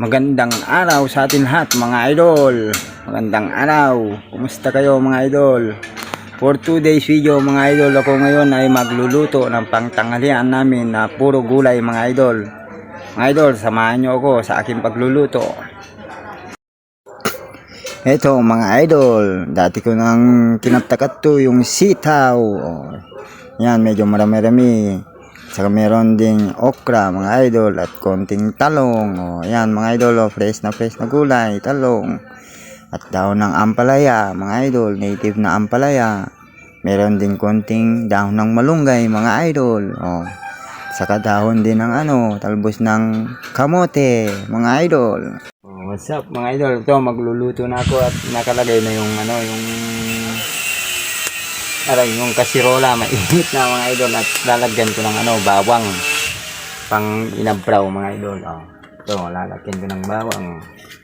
Magandang araw sa atin lahat mga idol. Magandang araw. Kumusta kayo mga idol? For today's video mga idol, ako ngayon ay magluluto ng pangtanghalian namin na puro gulay mga idol. Mga idol, samahan nyo ako sa aking pagluluto. Ito mga idol, dati ko nang kinatakat to yung sitaw. Yan, medyo marami-rami. Saka meron ding okra mga idol at konting talong. Oh, yan mga idol, oh, fresh na fresh na gulay, talong. At dahon ng ampalaya, mga idol, native na ampalaya. Meron din konting dahon ng malunggay, mga idol. Oh. Saka dahon din ng ano, talbos ng kamote, mga idol. Oh, what's up mga idol? Ito, magluluto na ako at nakalagay na yung ano, yung aray, yung kasirola, mainit na mga idol at lalagyan ko ng ano, bawang pang inabraw mga idol. Oh. Ito, lalagyan ko ng bawang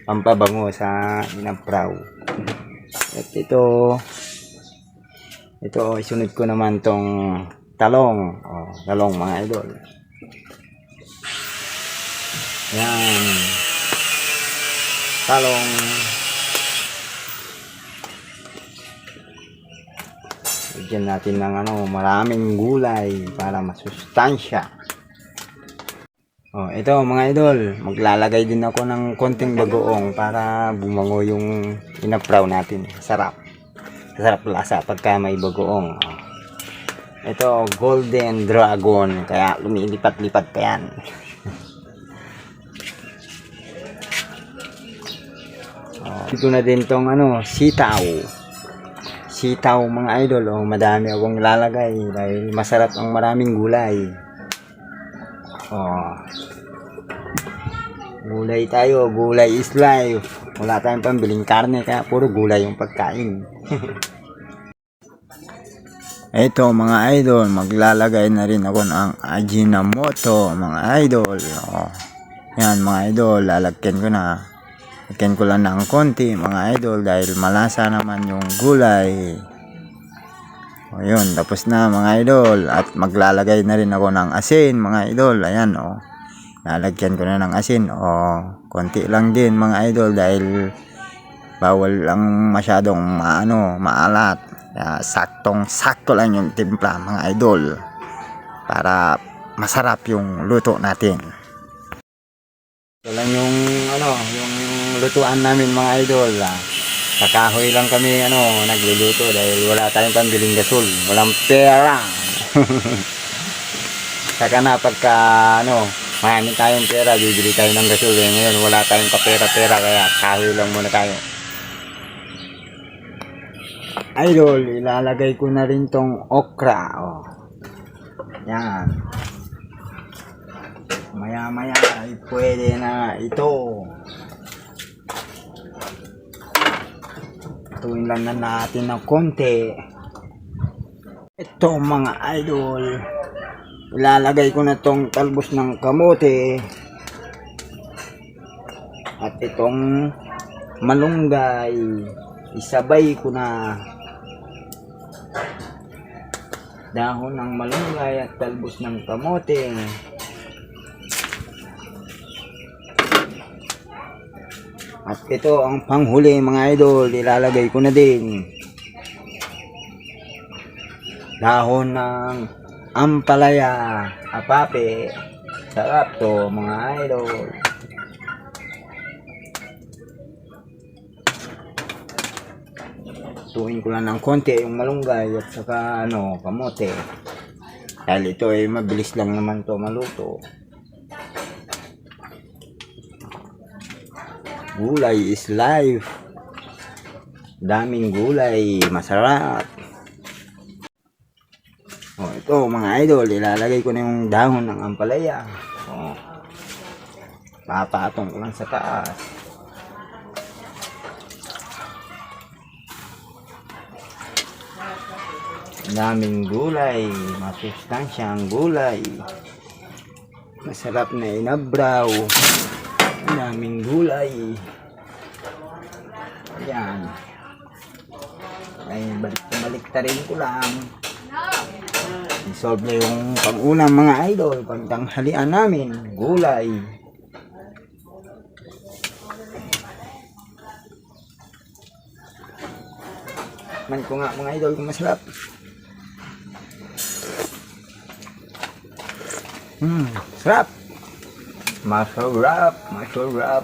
pampabango sa inabraw. At ito, ito, isunod ko naman tong talong. Oh, talong mga idol. Yan. Talong. Bigyan natin ng ano, maraming gulay para masustansya. Oh, ito mga idol, maglalagay din ako ng konting bagoong para bumango yung inapraw natin. Sarap. Sarap lasa pagka may bagoong. Oh. Ito, golden dragon, kaya lumilipat-lipat pa yan. Oh, ito na din tong ano, sitaw. Sitaw mga idol, oh, madami akong lalagay dahil masarap ang maraming gulay. Oh. Gulay tayo, gulay is life. Wala tayong pambiling karne kaya puro gulay yung pagkain. Ito mga idol, maglalagay na rin ako ng Ajinomoto mga idol. Oh. Yan mga idol, lalagyan ko na. Lagyan ko lang ng konti mga idol dahil malasa naman yung gulay. O yun, tapos na mga idol. At maglalagay na rin ako ng asin mga idol. Ayan o. Lalagyan ko na ng asin. O, konti lang din mga idol dahil bawal lang masyadong maano, maalat. Kaya saktong sakto lang yung timpla mga idol. Para masarap yung luto natin. Ito lang yung ano, yung lutuan namin mga idol. Ah. Kakahoy lang kami ano, nagluluto dahil wala tayong pambiling gasol. Walang pera. Saka na pagka ano, marami tayong pera, bibili tayo ng gasol. Eh, ngayon wala tayong kapera-pera kaya kahoy lang muna tayo. Idol, ilalagay ko na rin tong okra. Oh. Yan. Maya maya ay pwede na ito. Tuwin lang na natin ng konti. Ito mga idol. Ilalagay ko na tong talbos ng kamote. At itong malunggay. Isabay ko na. Dahon ng malunggay at talbos ng kamote. At ito ang panghuli mga idol, ilalagay ko na din. Dahon ng ampalaya, apape. Sarap to mga idol. Tuwin ko lang ng konti yung malunggay at saka ano, kamote. Dahil ito ay mabilis lang naman to maluto. Gulay is life. Daming gulay, masarap. Oh, ito mga idol, ilalagay ko na yung dahon ng ampalaya. Oh. Papatong ko lang sa taas. Daming gulay, masustansya ang gulay. Masarap na inabraw. Ang daming gulay. Ayan. Ay, balik balik rin ko lang. Solve na yung pang-unang mga idol, pagtanghalian namin, gulay. Man ko nga mga idol kung masarap. Hmm, sarap. Masarap, masarap.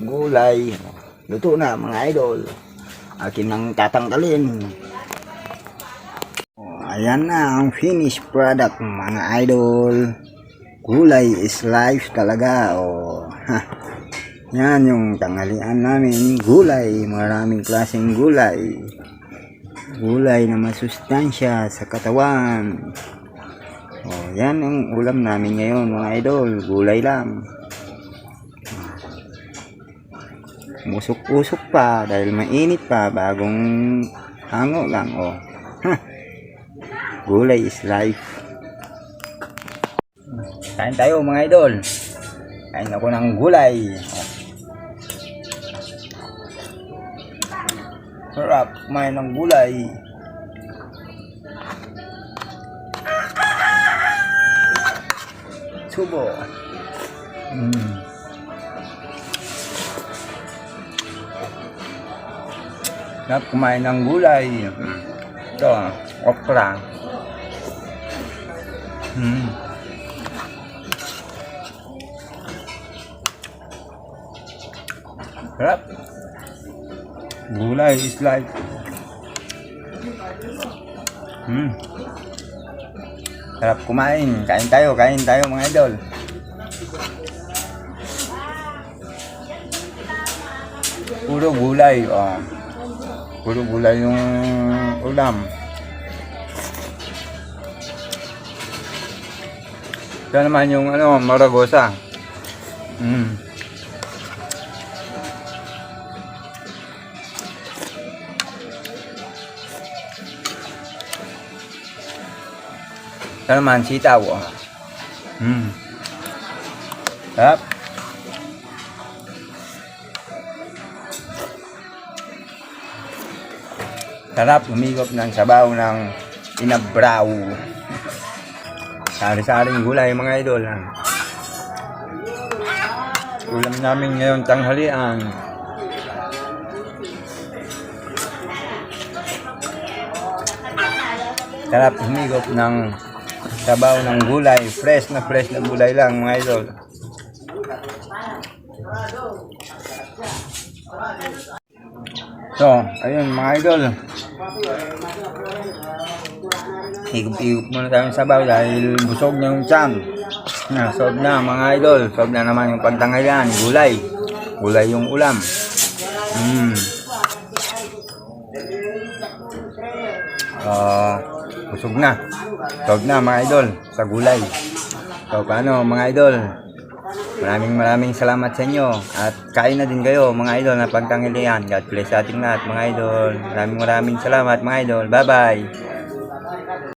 Gulay. Luto na mga idol. Akin nang tatanggalin. Ayan na ang finished product mga idol. Gulay is life talaga. Oh. Yan yung tanghalian namin. Gulay. Maraming klaseng gulay. Gulay na masustansya sa katawan. Oh, yan ang ulam namin ngayon mga idol. Gulay lang. Musok-usok pa dahil mainit pa bagong hango lang oh. Gulay is life. Kain tayo mga idol. Kain ako ng gulay. Oh. Sarap kumain ng gulay. Subo. Mm. Sarap kumain ng gulay. Ito, okra. Mm. Sarap. Gulay is like Hmm. Sarap kumain. Kain tayo, kain tayo mga idol. Puro gulay, oh. Puro gulay yung ulam. Ito naman yung ano, maragosa. Mm. Ito naman, sitaw. Oh. Mm. Sarap. Sarap umigop ng sabaw ng inabraw. Sari-saring gulay mga idol. Ulam namin ngayon tanghalian. Sarap humigop ng sabaw ng gulay. Fresh na fresh na gulay lang mga idol. So, ayun mga idol. Higop-higop muna tayo ng sabaw dahil busog na yung tiyan. Na, sob na mga idol. Sob na naman yung pantangalian. Gulay. Gulay yung ulam. Mm. Ah, busog na. Sob na mga idol sa gulay. So paano mga idol? Maraming maraming salamat sa inyo at kain na din kayo mga idol na pagtangilian. God bless sa ating lahat mga idol. Maraming maraming salamat mga idol. Bye bye.